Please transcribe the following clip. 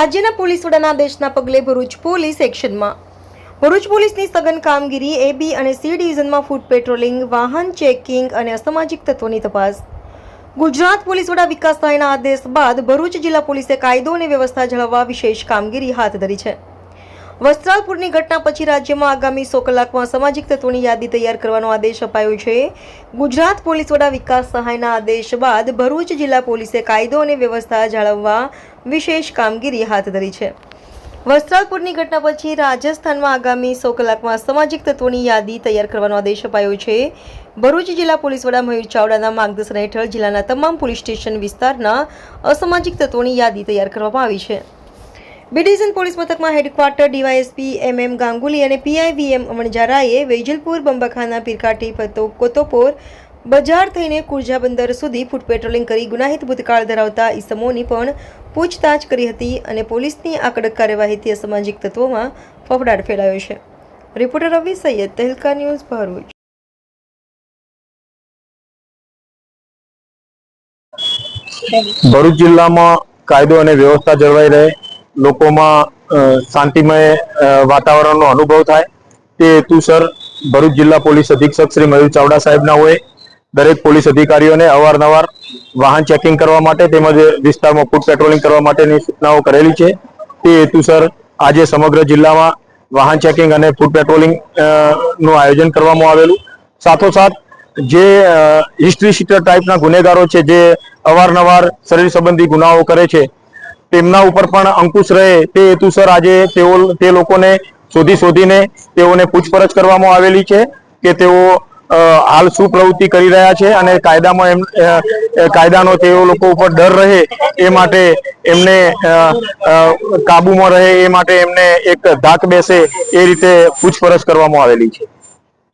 રાજ્યના પોલીસ વડાના આદેશના પગલે ભરૂચ પોલીસ એક્શનમાં. ભરૂચ પોલીસની સઘન કામગીરી એ બી અને સી ડિવિઝનમાં ફૂડ પેટ્રોલિંગ, વાહન ચેકિંગ અને અસામાજિક તત્વોની તપાસ. ગુજરાત પોલીસ વડા વિકાસ સહાયના આદેશ બાદ ભરૂચ જિલ્લા પોલીસે કાયદો અને વ્યવસ્થા જાળવવા વિશેષ કામગીરી હાથ ધરી છે. વસ્ત્રાલપુરની ઘટના પછી રાજ્યમાં આગામી સો કલાકમાં સામાજિક તત્વોની યાદી તૈયાર કરવાનો આદેશ અપાયો છે. ગુજરાત પોલીસ વડા વિકાસ સહાયના આદેશ બાદ ભરૂચ જિલ્લા પોલીસે કાયદો અને વ્યવસ્થા જાળવવા વિશેષ કામગીરી હાથ ધરી છે. વસ્ત્રાલપુરની ઘટના પછી રાજસ્થાનમાં આગામી સો કલાકમાં સામાજિક તત્વોની યાદી તૈયાર કરવાનો આદેશ અપાયો છે. ભરૂચ જિલ્લા પોલીસ વડા મયુર ચાવડાના માર્ગદર્શન હેઠળ જિલ્લાના તમામ પોલીસ સ્ટેશન વિસ્તારના અસામાજિક તત્વોની યાદી તૈયાર કરવામાં આવી છે. બી ડિવિઝન પોલીસ મથકમાં headquarter DYSP M M Ganguly અને પીઆઈ વી અમણજારાએ વેજલપુર, બંબાખાના પીરકાઠી ફતો કોતોપોર બજાર થઈને કુર્જા બંદર સુધી ફૂટ પેટ્રોલિંગ કરી ગુનાહિત ભૂતકાળ ધરાવતા ઇસમોની પણ પૂછતાછ કરી હતી અને પોલીસની આ કડક કાર્યવાહીથી અસામાજિક તત્વોમાં ફફડાટ ફેલાયો છે. Reporter Ravi Saiyed, Tehelka news, Bharuch. Bharuch જિલ્લામાં કાયદો અને વ્યવસ્થા જળવાઈ રહે. લોકોમાં શાંતિમય વાતાવરણનો અનુભવ થાય. તે હેતુસર ભરૂચ જિલ્લા પોલીસ અધિક્ષક શ્રી મયુર ચાવડા સાહેબના હોય. દરેક પોલીસ અધિકારીઓને અવારનવાર વાહન ચેકિંગ કરવા માટે તેમજ વિસ્તારમાં ફૂડ પેટ્રોલિંગ કરવા માટેની સૂચનાઓ કરેલી છે. તે હેતુસર આજે સમગ્ર જિલ્લામાં વાહન ચેકિંગ અને ફૂડ પેટ્રોલિંગનું આયોજન કરવામાં આવેલું. સાથોસાથ, જે હિસ્ટ્રી શીટર ટાઈપના ગુનેગારો છે, જે અવારનવાર શરીર સંબંધી ગુનાઓ કરે છે તેમના ઉપર પણ અંકુશ રહે તે હેતુસર આજે તેઓ તે લોકોને શોધી શોધીને તેઓને પૂછપરછ કરવામાં આવેલી છે કે તેઓ હાલ શું પ્રવૃત્તિ કરી રહ્યા છે અને કાયદામાં એમ કાયદાનો તેઓ લોકો ઉપર ડર રહે એ માટે એમને કાબુમાં રહે એ માટે એમને એક ધાક બેસે એ રીતે પૂછપરછ કરવામાં આવેલી છે.